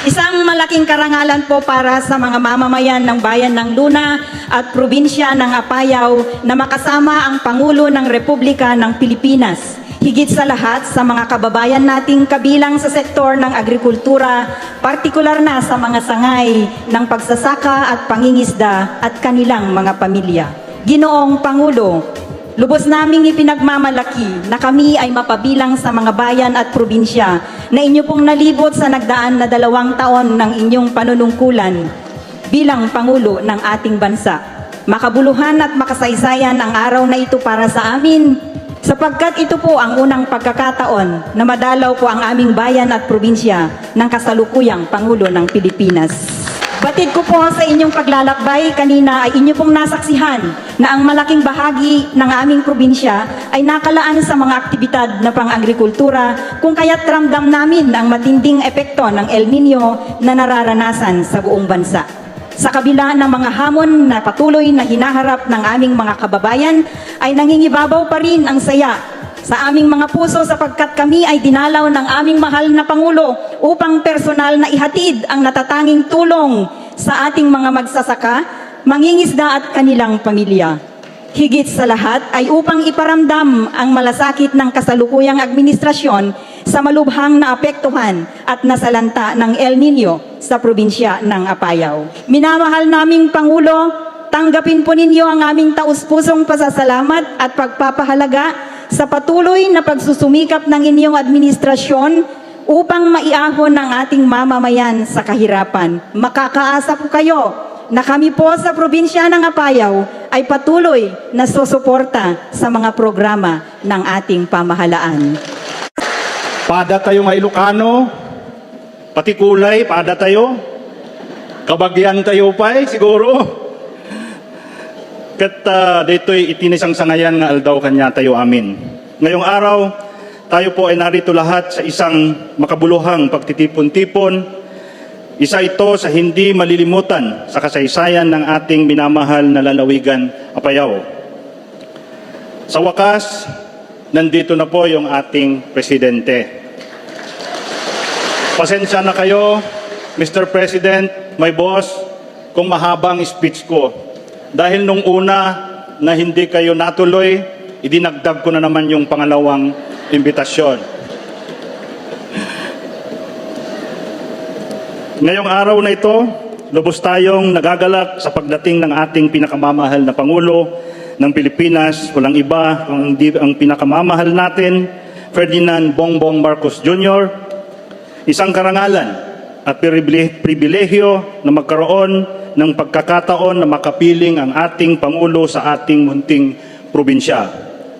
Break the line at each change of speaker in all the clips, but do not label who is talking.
Isang malaking karangalan po para sa mga mamamayan ng bayan ng Luna at probinsya ng Apayao na makasama ang Pangulo ng Republika ng Pilipinas. Higit sa lahat sa mga kababayan nating kabilang sa sektor ng agrikultura, partikular na sa mga sangay ng pagsasaka at pangingisda at kanilang mga pamilya. Ginoong Pangulo, Lubos naming ipinagmamalaki na kami ay mapabilang sa mga bayan at probinsya na inyo pong nalibot sa nagdaan na dalawang taon ng inyong panunungkulan bilang Pangulo ng ating bansa. Makabuluhan at makasaysayan ang araw na ito para sa amin sapagkat ito po ang unang pagkakataon na madalaw po ang aming bayan at probinsya ng kasalukuyang Pangulo ng Pilipinas. Batid ko po sa inyong paglalakbay kanina ay inyo pong nasaksihan na ang malaking bahagi ng aming probinsya ay nakalaan sa mga aktibidad na pang-agrikultura kung kaya't ramdam namin ang matinding epekto ng El Nino na nararanasan sa buong bansa. Sa kabila ng mga hamon na patuloy na hinaharap ng aming mga kababayan ay nangingibabaw pa rin ang saya sa aming mga puso sapagkat kami ay dinalaw ng aming mahal na Pangulo upang personal na ihatid ang natatanging tulong sa ating mga magsasaka, mangingisda at kanilang pamilya. Higit sa lahat ay upang iparamdam ang malasakit ng kasalukuyang administrasyon sa malubhang naapektuhan at nasalanta ng El Nino sa probinsya ng Apayao. Minamahal naming Pangulo, tanggapin po ninyo ang aming taus-pusong pasasalamat at pagpapahalaga sa patuloy na pagsusumikap ng inyong administrasyon upang maiahon ang ating mamamayan sa kahirapan. Makakaasa po kayo na kami po sa probinsya ng Apayao ay patuloy na susuporta sa mga programa ng ating pamahalaan.
Pada tayo nga Ilocano, pati kulay, pada tayo. Kabagyan tayo pa eh, siguro. Kat uh, dito'y itinisang sangayan nga aldaw kanya tayo amin. Ngayong araw, tayo po ay narito lahat sa isang makabuluhang pagtitipon-tipon. Isa ito sa hindi malilimutan sa kasaysayan ng ating minamahal na lalawigan Apayao. Sa wakas, nandito na po yung ating presidente. Pasensya na kayo, Mr. President, my boss, kung mahabang speech ko. Dahil nung una na hindi kayo natuloy, idinagdag ko na naman yung pangalawang imbitasyon. Ngayong araw na ito, lubos tayong nagagalak sa pagdating ng ating pinakamamahal na Pangulo ng Pilipinas. Walang iba hindi ang pinakamamahal natin, Ferdinand Bongbong Marcos Jr., isang karangalan at pribile- pribilehyo na magkaroon ng pagkakataon na makapiling ang ating Pangulo sa ating munting probinsya.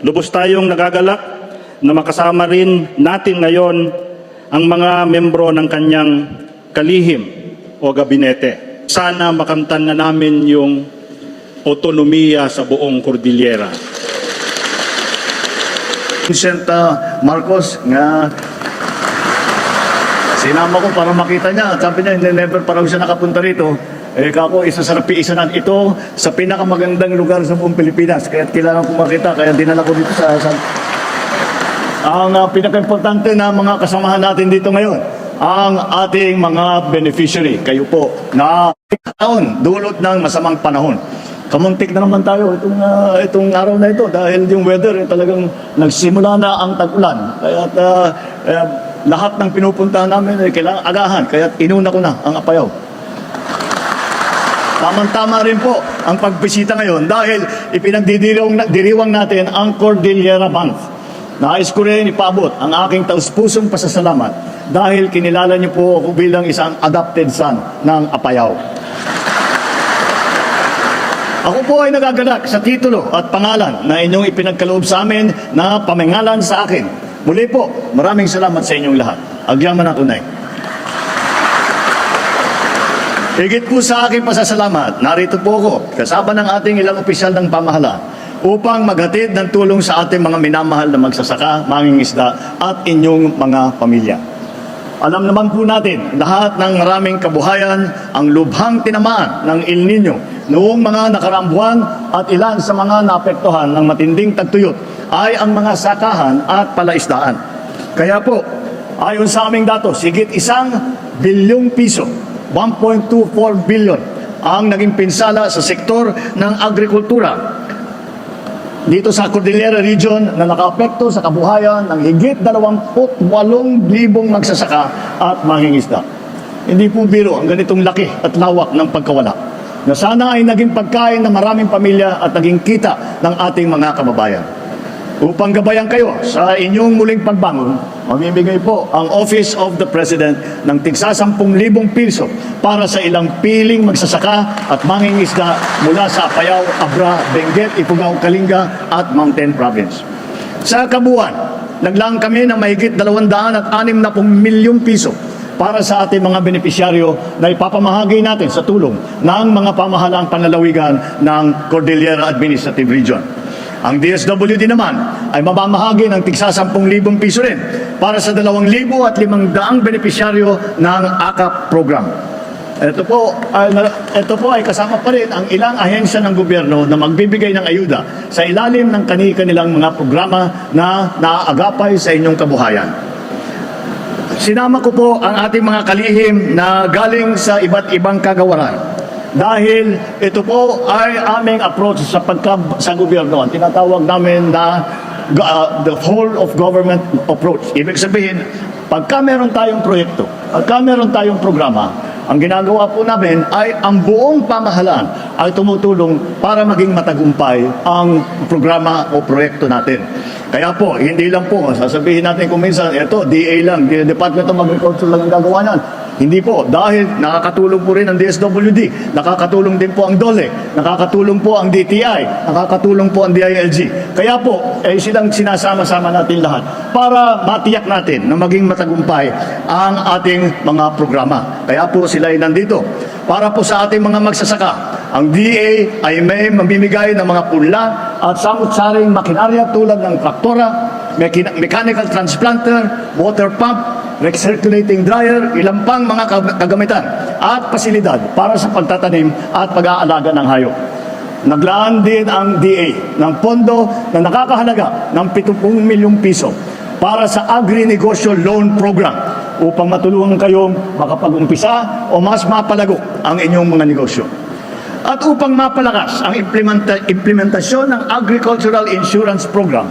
Lubos tayong nagagalak na makasama rin natin ngayon ang mga membro ng kanyang kalihim o gabinete. Sana makamtan na namin yung otonomiya sa buong Cordillera.
Vincent Marcos nga sinama ko para makita niya. Sabi niya, never pa raw siya nakapunta rito. Eh, kako, isa sa isa ito sa pinakamagandang lugar sa buong Pilipinas. Kaya kailangan ko makita, kaya dinala ko dito sa... sa ang uh, pinaka-importante na mga kasamahan natin dito ngayon, ang ating mga beneficiary, kayo po, na taon, dulot ng masamang panahon. Kamuntik na naman tayo itong, ah, itong araw na ito dahil yung weather eh, talagang nagsimula na ang tag-ulan. Kaya uh, eh, lahat ng pinupuntahan namin ay kailangan agahan. Kaya inuna ko na ang apayaw. Tamang-tama rin po ang pagbisita ngayon dahil ipinagdidiriwang diriwang natin ang Cordillera Month. Nais ko rin ipaabot ang aking taus-pusong pasasalamat dahil kinilala niyo po ako bilang isang adopted son ng Apayao. Ako po ay nagagalak sa titulo at pangalan na inyong ipinagkaloob sa amin na pamingalan sa akin. Muli po, maraming salamat sa inyong lahat. Agyaman ako na Higit po sa aking pasasalamat, narito po ako kasama ng ating ilang opisyal ng pamahalaan upang maghatid ng tulong sa ating mga minamahal na magsasaka, mangingisda at inyong mga pamilya. Alam naman po natin, lahat ng maraming kabuhayan ang lubhang tinamaan ng El Nino noong mga nakaraang buwan at ilan sa mga naapektuhan ng matinding tagtuyot ay ang mga sakahan at palaisdaan. Kaya po, Ayon sa aming datos, higit isang bilyong piso, 1.24 billion, ang naging pinsala sa sektor ng agrikultura dito sa Cordillera Region na nakaapekto sa kabuhayan ng higit 28,000 magsasaka at mangingisda. Hindi po biro ang ganitong laki at lawak ng pagkawala na sana ay naging pagkain ng maraming pamilya at naging kita ng ating mga kababayan. Upang gabayan kayo sa inyong muling pagbangon, mamimigay po ang Office of the President ng tigsa 10,000 piso para sa ilang piling magsasaka at mangingisda mula sa Apayao, Abra, Benguet, Ifugao, Kalinga at Mountain Province. Sa kabuuan, naglaan kami ng mahigit 260 milyong piso para sa ating mga benepisyaryo na ipapamahagi natin sa tulong ng mga pamahalaang panlalawigan ng Cordillera Administrative Region. Ang DSWD naman ay mamamahagi ng tigsa 10,000 piso rin para sa 2,500 benepisyaryo ng AKAP program. Ito po, na- ito po ay kasama pa rin ang ilang ahensya ng gobyerno na magbibigay ng ayuda sa ilalim ng kani-kanilang mga programa na naaagapay sa inyong kabuhayan. Sinama ko po ang ating mga kalihim na galing sa iba't ibang kagawaran. Dahil ito po ay aming approach sa pagka sa gobyerno. Tinatawag namin na uh, the whole of government approach. Ibig sabihin, pagka meron tayong proyekto, pagka meron tayong programa, ang ginagawa po namin ay ang buong pamahalaan ay tumutulong para maging matagumpay ang programa o proyekto natin. Kaya po, hindi lang po, sasabihin natin kung minsan, eto, DA lang, Department of Agriculture lang ang gagawa nan. Hindi po, dahil nakakatulong po rin ang DSWD, nakakatulong din po ang DOLE, nakakatulong po ang DTI, nakakatulong po ang DILG. Kaya po, eh, silang sinasama-sama natin lahat para matiyak natin na maging matagumpay ang ating mga programa. Kaya po sila ay nandito. Para po sa ating mga magsasaka, ang DA ay may mamimigay ng mga punla at samut-saring makinarya tulad ng traktora, mechanical transplanter, water pump, recirculating dryer, ilang pang mga kag- kagamitan at pasilidad para sa pagtatanim at pag-aalaga ng hayop. Naglaan din ang DA ng pondo na nakakahalaga ng 70 milyong piso para sa Agri-Negosyo Loan Program upang matulungan kayong makapag-umpisa o mas mapalago ang inyong mga negosyo. At upang mapalakas ang implementa- implementasyon ng Agricultural Insurance Program,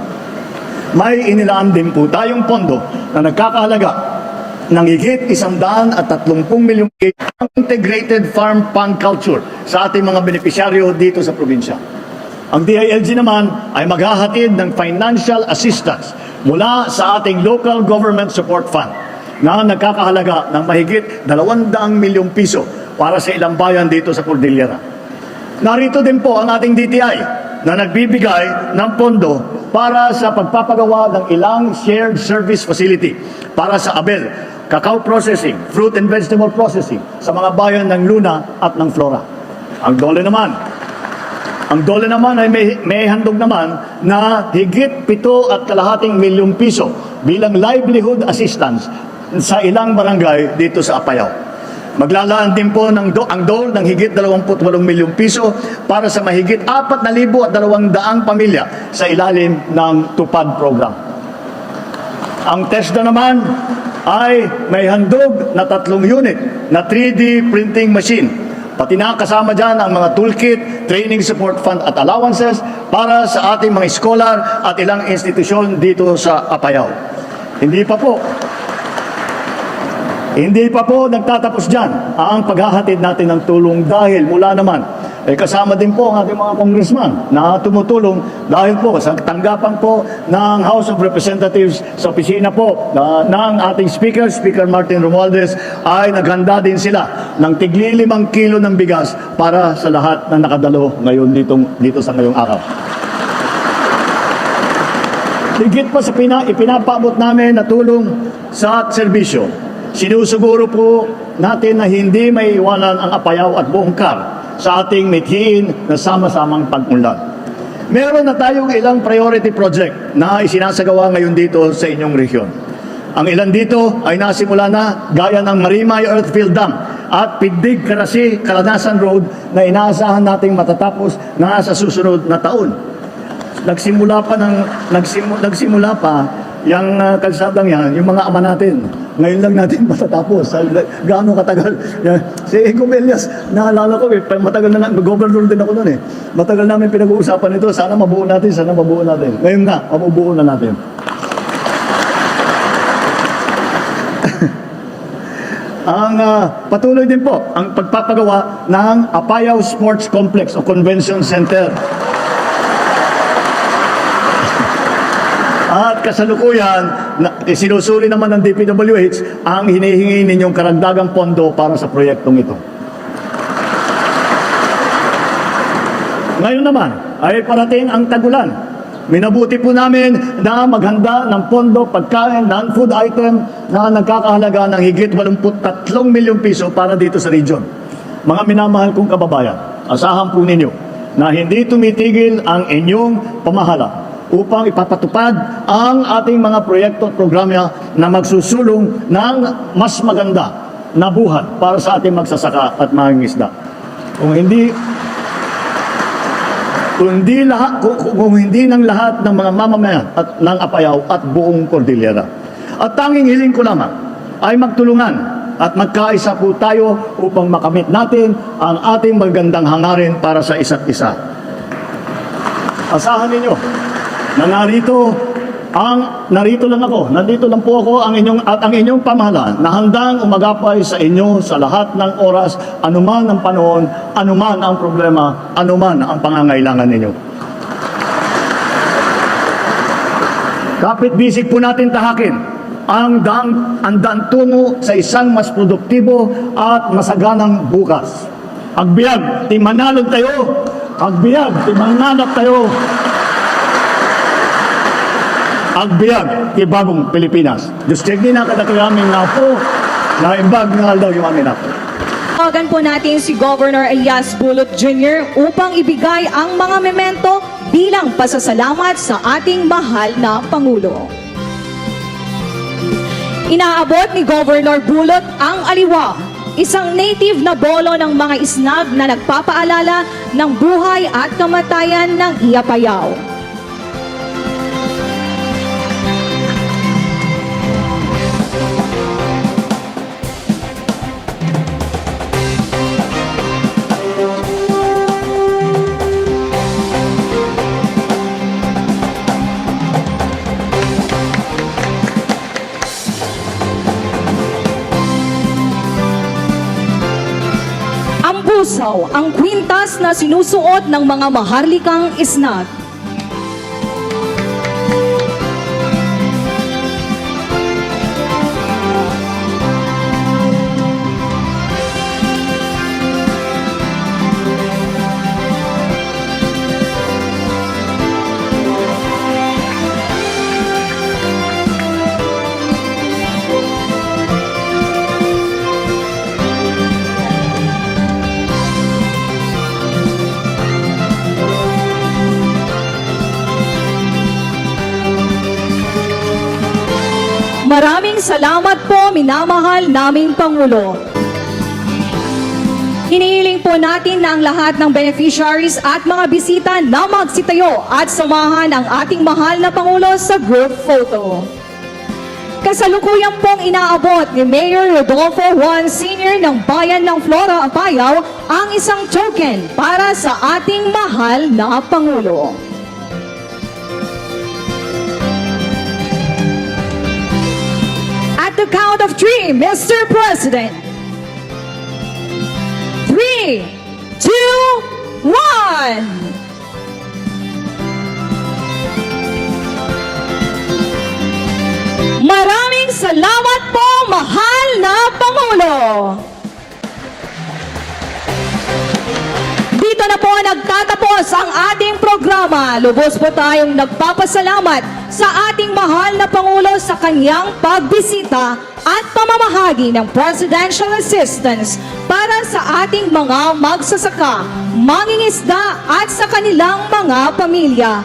may inilaan din po tayong pondo na nagkakahalaga ng higit isang daan at tatlongpung milyong ang integrated farm pan culture sa ating mga benepisyaryo dito sa probinsya. Ang DILG naman ay maghahatid ng financial assistance mula sa ating local government support fund na nagkakahalaga ng mahigit 200 milyong piso para sa ilang bayan dito sa Cordillera. Narito din po ang ating DTI na nagbibigay ng pondo para sa pagpapagawa ng ilang shared service facility para sa Abel, cacao processing, fruit and vegetable processing sa mga bayan ng Luna at ng Flora. Ang dole naman, ang dole naman ay may, may handog naman na higit pito at kalahating milyong piso bilang livelihood assistance sa ilang barangay dito sa Apayao. Maglalaan din po ng do, ang DOL ng higit 28 milyong piso para sa mahigit 4,200 pamilya sa ilalim ng TUPAD program. Ang TESDA naman ay may handog na tatlong unit na 3D printing machine. Pati na kasama dyan ang mga toolkit, training support fund at allowances para sa ating mga scholar at ilang institusyon dito sa Apayao. Hindi pa po, hindi pa po nagtatapos dyan ang paghahatid natin ng tulong dahil mula naman eh, kasama din po ang ating mga congressman na tumutulong dahil po sa tanggapan po ng House of Representatives sa opisina po na, ng ating Speaker, Speaker Martin Romualdez, ay naghanda din sila ng tigli limang kilo ng bigas para sa lahat na nakadalo ngayon dito, dito sa ngayong araw. Higit pa sa pina, ipinapabot namin na tulong sa serbisyo. Sinusuguro po natin na hindi may iwanan ang apayaw at buong kar sa ating mithiin na sama-samang pag-unlad. Meron na tayong ilang priority project na isinasagawa ngayon dito sa inyong rehiyon. Ang ilan dito ay nasimula na gaya ng Marimay Earthfield Dam at Pidig Karasi Kalanasan Road na inaasahan nating matatapos na sa susunod na taon nagsimula pa ng nagsimu, nagsimula pa yung ah, kalsadang yan, yung mga ama natin, ngayon lang natin matatapos. Gaano katagal? Si Ego Melias, naalala ko, eh, matagal na, governor din ako noon eh. Matagal namin pinag-uusapan ito, sana mabuo natin, sana mabuo natin. Ngayon nga, mabubuo na natin. ang ah, patuloy din po ang pagpapagawa ng Apayao Sports Complex o Convention Center. At kasalukuyan, na, eh, sinusuri naman ng DPWH ang hinihingi ninyong karagdagang pondo para sa proyektong ito. Ngayon naman ay parating ang tagulan. Minabuti po namin na maghanda ng pondo, pagkain, non-food item na nagkakahalaga ng higit 83 milyong piso para dito sa region. Mga minamahal kong kababayan, asahan po ninyo na hindi tumitigil ang inyong pamahala upang ipapatupad ang ating mga proyekto at programa na magsusulong ng mas maganda na buhay para sa ating magsasaka at mangingisda. Kung hindi kung hindi lahat kung, kung- hindi ng lahat ng mga mamamayan at ng Apayao at buong Cordillera. At tanging hiling ko lamang ay magtulungan at magkaisa po tayo upang makamit natin ang ating magandang hangarin para sa isa't isa. Asahan ninyo na narito ang narito lang ako, nandito lang po ako ang inyong at ang inyong pamahalaan na handang umagapay sa inyo sa lahat ng oras, anuman ang panahon, anuman ang problema, anuman ang pangangailangan ninyo. Kapit bisig po natin tahakin ang dang ang daan sa isang mas produktibo at masaganang bukas. Agbiag, ti manalon tayo. Agbiag, ti mananap tayo. Agbiag, ti bagong Pilipinas. Diyos check din ang kadakraming nga po na imbag nga daw yung amin ako.
Tawagan po natin si Governor Elias Bulot Jr. upang ibigay ang mga memento bilang pasasalamat sa ating mahal na Pangulo. Inaabot ni Governor Bulot ang aliwa, isang native na bolo ng mga isnag na nagpapaalala ng buhay at kamatayan ng Iapayao. Busaw, ang kwintas na sinusuot ng mga maharlikang isnag. Maraming salamat po, minamahal naming Pangulo. Hinihiling po natin na ang lahat ng beneficiaries at mga bisita na magsitayo at samahan ang ating mahal na Pangulo sa group photo. Kasalukuyan pong inaabot ni Mayor Rodolfo Juan Sr. ng Bayan ng Flora, Apayao ang isang token para sa ating mahal na Pangulo. The count of three, Mr. President. Three, two, one. Maraming salamat po, mahal na Pangulo. Nagtatapos ang ating programa. Lubos po tayong nagpapasalamat sa ating mahal na Pangulo sa kanyang pagbisita at pamamahagi ng presidential assistance para sa ating mga magsasaka, mangingisda at sa kanilang mga pamilya.